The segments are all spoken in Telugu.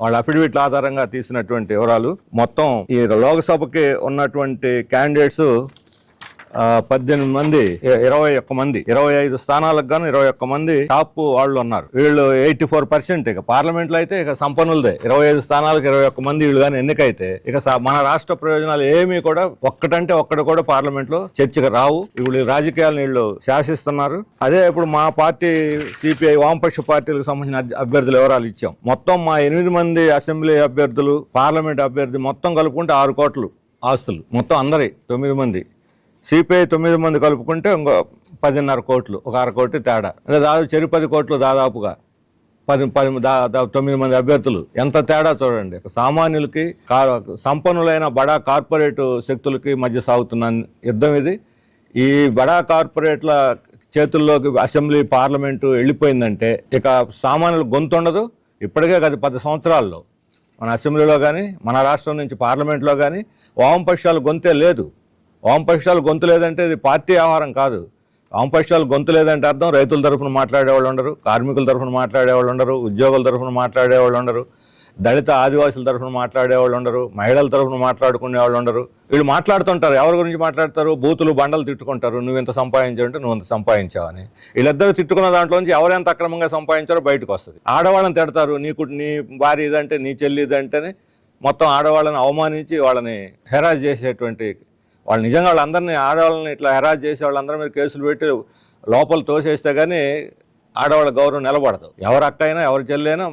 వాళ్ళ అఫిడవిట్ల ఆధారంగా తీసినటువంటి వివరాలు. మొత్తం ఈ లోక్సభకి ఉన్నటువంటి క్యాండిడేట్స్ పద్దెనిమిది మంది ఇరవై ఒక్క మంది ఇరవై ఐదు స్థానాలకు గాను ఇరవై ఒక్క మంది టాప్ వాళ్ళు ఉన్నారు. వీళ్ళు ఎయిటీ ఫోర్ పర్సెంట్ ఇక పార్లమెంట్లో అయితే ఇక సంపన్నులదే. ఇరవై ఐదు స్థానాలకు ఇరవై ఒక్క మంది వీళ్ళు కానీ ఎన్నికైతే ఇక మన రాష్ట్ర ప్రయోజనాలు ఏమీ కూడా ఒక్కటంటే ఒక్కటి కూడా పార్లమెంట్లో చర్చకు రావు. ఇప్పుడు రాజకీయాలను వీళ్ళు శాసిస్తున్నారు. అదే ఇప్పుడు మా పార్టీ సిపిఐ వామపక్ష పార్టీలకు సంబంధించిన అభ్యర్థులు అభ్యర్థుల వివరాలు ఇచ్చాం. మొత్తం మా ఎనిమిది మంది అసెంబ్లీ అభ్యర్థులు పార్లమెంట్ అభ్యర్థి మొత్తం కలుపుకుంటే ఆరు కోట్లు ఆస్తులు. మొత్తం అందరి తొమ్మిది మంది. సిపిఐ తొమ్మిది మంది కలుపుకుంటే ఇంకో పదిన్నర కోట్లు ఒక అర కోటి తేడా. అంటే దాదాపు చెరు పది కోట్లు దాదాపుగా. పది పది దాదాపు తొమ్మిది మంది అభ్యర్థులు. ఎంత తేడా చూడండి. సామాన్యులకి కా సంపన్నులైన బడా కార్పొరేట్ శక్తులకి మధ్య సాగుతున్న యుద్ధం ఇది. ఈ బడా కార్పొరేట్ల చేతుల్లోకి అసెంబ్లీ పార్లమెంటు వెళ్ళిపోయిందంటే ఇక సామాన్యులు గొంతు ఉండదు. ఇప్పటికే గత పది సంవత్సరాల్లో. మన అసెంబ్లీలో కానీ మన రాష్ట్రం నుంచి పార్లమెంట్లో కానీ వామపక్షాలు గొంతే లేదు. వామపక్షాలు గొంతు లేదంటే ఇది పార్టీ ఆహారం కాదు. వామపక్షాలు గొంతు లేదంటే అర్థం రైతుల తరఫున మాట్లాడేవాళ్ళు ఉండరు కార్మికుల తరఫున మాట్లాడేవాళ్ళు ఉండరు ఉద్యోగుల తరఫున మాట్లాడేవాళ్ళు ఉండరు దళిత ఆదివాసుల తరఫున మాట్లాడేవాళ్ళు ఉండరు మహిళల తరఫున మాట్లాడుకునే వాళ్ళు ఉండరు. వీళ్ళు మాట్లాడుతుంటారు ఎవరి గురించి మాట్లాడతారు? బూతులు బండలు తిట్టుకుంటారు నువ్వు ఇంత సంపాదించావంటే నువ్వు ఇంత సంపాదించావని. వీళ్ళిద్దరు తిట్టుకున్న దాంట్లో నుంచి ఎవరెంత అక్రమంగా సంపాదించారో బయటకు వస్తుంది. ఆడవాళ్ళని తిడతారు నీకు నీ భార్య ఇదంటే నీ చెల్లి ఇదంటేనే మొత్తం ఆడవాళ్ళని అవమానించి వాళ్ళని హెరాజ్ చేసేటువంటి వాళ్ళు నిజంగా వాళ్ళందరినీ ఆడవాళ్ళని ఇట్లా హెరాజ్ చేసే వాళ్ళందరి మీద కేసులు పెట్టి లోపల తోసేస్తే కానీ ఆడవాళ్ళ గౌరవం నిలబడదు. ఎవరు అక్క అయినా ఎవరి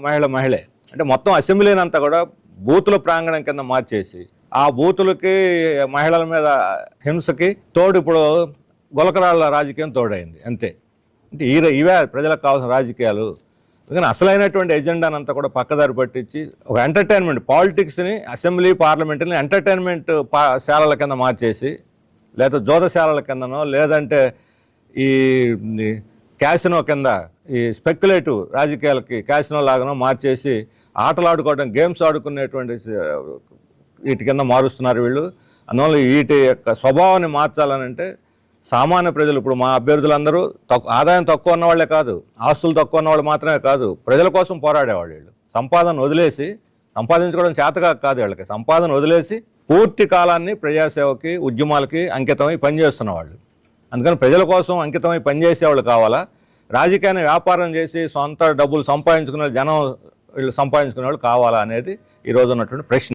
మహిళ మహిళే. అంటే మొత్తం అసెంబ్లీనంతా కూడా బూతుల ప్రాంగణం కింద మార్చేసి ఆ బూతులకి మహిళల మీద హింసకి తోడు ఇప్పుడు గులకరాళ్ళ రాజకీయం తోడైంది. అంతే. అంటే ఈ ఇవే ప్రజలకు కావాల్సిన రాజకీయాలు. అందుకని అసలైనటువంటి ఎజెండాని అంతా కూడా పక్కదారి పట్టించి ఒక ఎంటర్టైన్మెంట్ పాలిటిక్స్ని అసెంబ్లీ పార్లమెంట్ని ఎంటర్టైన్మెంట్ పా శాలల కింద మార్చేసి లేదా జోదశాలల కిందనో లేదంటే ఈ క్యాసినో కింద ఈ స్పెక్యులేటివ్ రాజకీయాలకి క్యాసినో లాగానో మార్చేసి ఆటలు ఆడుకోవడం గేమ్స్ ఆడుకునేటువంటి వీటి కింద మారుస్తున్నారు వీళ్ళు. అందువల్ల వీటి యొక్క స్వభావాన్ని మార్చాలని అంటే సామాన్య ప్రజలు ఇప్పుడు మా అభ్యర్థులందరూ తక్కువ ఆదాయం తక్కువ ఉన్న వాళ్ళే కాదు ఆస్తులు తక్కువ ఉన్న వాళ్ళు మాత్రమే కాదు ప్రజల కోసం పోరాడేవాళ్ళు వీళ్ళు. సంపాదన వదిలేసి సంపాదించుకోవడం చేతగా కాదు వీళ్ళకి. సంపాదన వదిలేసి పూర్తి కాలాన్ని ప్రజాసేవకి ఉద్యమాలకి అంకితమై పనిచేస్తున్న వాళ్ళు అందుకని ప్రజల కోసం అంకితమై పనిచేసే వాళ్ళు కావాలా? రాజకీయాన్ని వ్యాపారం చేసి సొంత డబ్బులు సంపాదించుకునే జనం వీళ్ళు సంపాదించుకునే వాళ్ళు కావాలా అనేది ఈరోజు ఉన్నటువంటి ప్రశ్న.